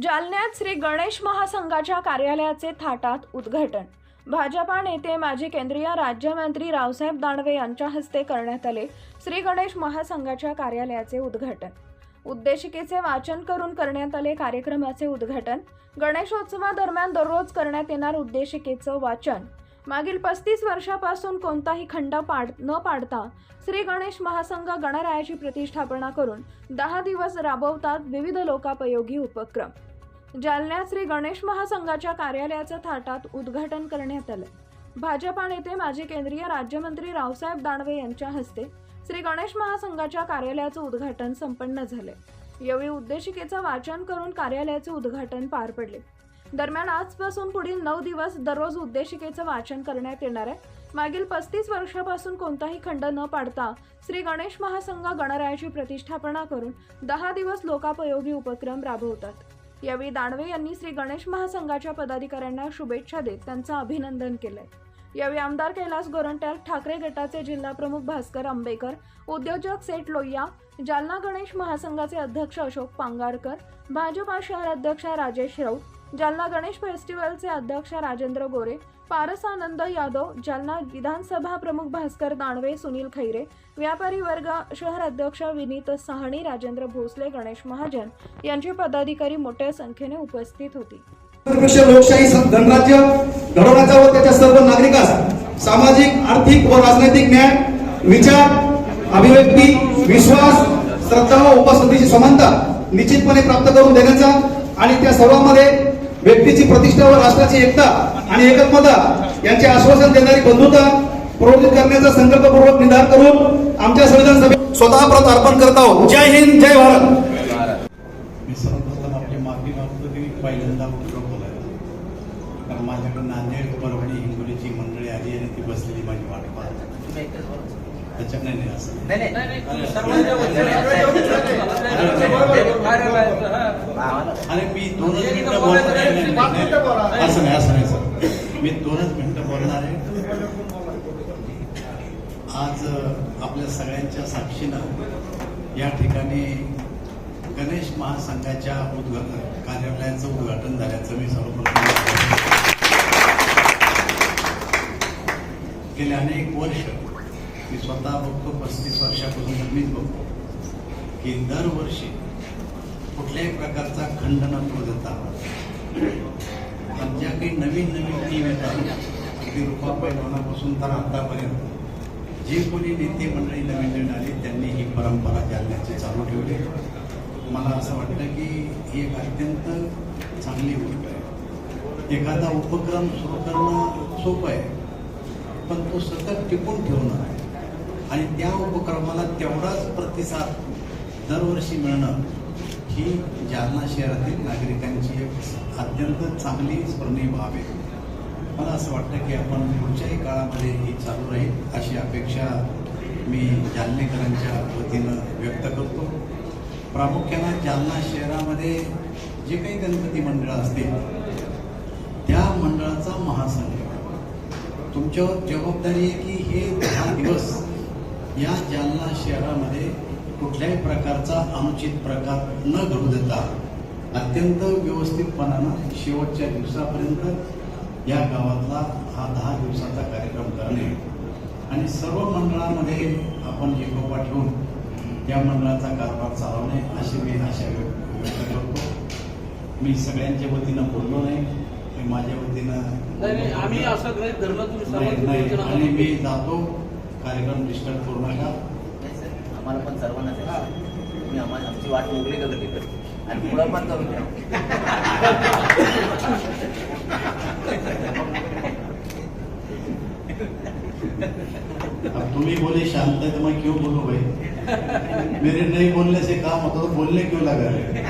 जालन्यात श्री गणेश महासंघाच्या कार्यालयाचे थाटात उद्घाटन. भाजपा नेते माजी केंद्रीय राज्यमंत्री रावसाहेब दानवे यांच्या हस्ते करण्यात आले श्री गणेश महासंघाच्या कार्यालयाचे उद्घाटन. उद्देशिकेचे वाचन करून करण्यात आले कार्यक्रमाचे उद्घाटन. गणेशोत्सवादरम्यान दररोज करण्यात येणार उद्देशिकेचं वाचन. मागील पस्तीस वर्षापासून कोणताही खंड पाड न पाडता श्री गणेश महासंघ गणरायाची प्रतिष्ठापना करून दहा दिवस राबवतात विविध लोकापयोगी उपक्रम. जालन्यात श्री गणेश महासंघाच्या कार्यालयाचं थाटात उद्घाटन करण्यात आलं. भाजपा नेते माजी केंद्रीय राज्यमंत्री रावसाहेब दानवे यांच्या हस्ते श्री गणेश महासंघाच्या कार्यालयाचं उद्घाटन संपन्न झाले. यावेळी उद्देशिकेचं वाचन करून कार्यालयाचे उद्घाटन पार पडले. दरम्यान आजपासून पुढील नऊ दिवस दररोज उद्देशिकेचं वाचन करण्यात येणार आहे. मागील पस्तीस वर्षापासून कोणताही खंड न पाडता श्री गणेश महासंघ गणरायाची प्रतिष्ठापना करून दहा दिवस लोकापयोगी उपक्रम राबवतात. यावेळी दानवे यांनी श्री गणेश महासंघाच्या पदाधिकाऱ्यांना शुभेच्छा देत त्यांचं अभिनंदन केलंय. यावेळी आमदार कैलास गोरंट्याल ठाकरे गटाचे जिल्हाप्रमुख भास्कर आंबेकर उद्योजक सेठ लोहिया जालना गणेश महासंघाचे अध्यक्ष अशोक पांगारकर भाजपा शहर अध्यक्ष राजेश राऊत जालना गणेश फेस्टिवलचे अध्यक्ष राजेंद्र गोरे पारसानंद यादव जालना विधानसभा प्रमुख भास्कर दानवे सुनील खैरे व्यापारी वर्ग शहर अध्यक्ष विनीत साहणी राजेंद्र भोसले गणेश महाजन यांचे पदाधिकारी मोठ्या संख्येने उपस्थित होते. लोकशाही गणराज्य घडवण्याचा व त्याच्या सर्व नागरिकास सामाजिक आर्थिक व राजनैतिक न्याय विचार अभिव्यक्ती विश्वास श्रद्धा व उपस्थितीची समानता निश्चितपणे प्राप्त करून देण्याचा आणि त्या सर्वांमध्ये व्यक्तीची प्रतिष्ठा व राष्ट्राची एकता आणि एकत्मता यांचे आश्वासन देणारी बंधुता प्रवृत्त करण्याचा संकल्पपूर्वक निर्धार करून आमच्या संविधान सभेत स्वतः प्रत अर्पण करत आहोत. जय हिंद जय भारत. मी सर्वप्रथम आपली माफी मागतो की मी पहिल्यांदा उपयोग बोलायला. कारण माझ्याकडे नांदेड परभणी हिंगोलीची मंडळी आली आणि ती बसलेली माझी वाट पाहत त्याच्याकडे नाही असं. आणि मी दोनच मिनिटं बोलणार आहे. असं नाही असं नाही सर. मी दोनच मिनिटं बोलणार आहे. आज आपल्या सगळ्यांच्या साक्षीनं या ठिकाणी गणेश महासंघाच्या उद्घाटन कार्यालयाचं उद्घाटन झाल्याचं मी सर्वप्रथम गेले अनेक वर्ष मी स्वतः बघतो पस्तीस वर्षापासून मीच बघतो की दरवर्षी कुठल्याही प्रकारचा खंड न देता पण ज्या काही नवीन नवीन टीम येतात अगदी रुपा पैलवानापासून तर आतापर्यंत जे कोणी नेते मंडळी नवीन नवीन आली त्यांनी ही परंपरा जालन्याची चालू ठेवली. मला असं वाटतं की ही एक अत्यंत चांगली गोष्ट आहे. एखादा उपक्रम सुरू करणं सोपं आहे पण तो सतत टिकून ठेवणं आहे. आणि त्या उपक्रमाला तेवढाच प्रतिसाद दरवर्षी मिळणं ही जालना शहरातील नागरिकांची एक अत्यंत चांगली स्मरणीय बाब आहे. मला असं वाटतं की आपण पुढच्याही काळामध्ये ही चालू राहील अशी अपेक्षा मी जालनेकरांच्या वतीनं व्यक्त करतो. प्रामुख्यानं जालना शहरामध्ये जे काही गणपती मंडळं असतील त्या मंडळाचा महासंघ. तुमच्यावर जबाबदारी आहे की हे दहा दिवस या जालना शहरामध्ये कुठल्याही प्रकारचा अनुचित प्रकार न घडू देता अत्यंत व्यवस्थितपणानं शेवटच्या दिवसापर्यंत या गावातला हा दहा दिवसाचा कार्यक्रम करणे आणि सर्व मंडळामध्ये आपण एकोपा ठेवून या मंडळाचा कारभार चालवणे अशी मी आशा व्यक्त व्यक्त करतो. मी सगळ्यांच्या वतीनं बोललो नाही मी माझ्या वतीनं आम्ही असं धरलं तुम्ही आणि मी जातो. कार्यक्रम डिस्टर्ब करू नका. आम्हाला पण सर्वांनाच आहे. तुम्ही आम्हाला आमची वाट मोकळी करून देतो आणि पुढं पण करून अब तुम्ही बोले शांत है तो मैं क्यों बोलूं भाई? मेरे नहीं बोलने से काम होता तो बोलने क्यों लगा रहे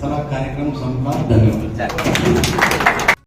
चला कार्यक्रम संपला. धन्यवाद.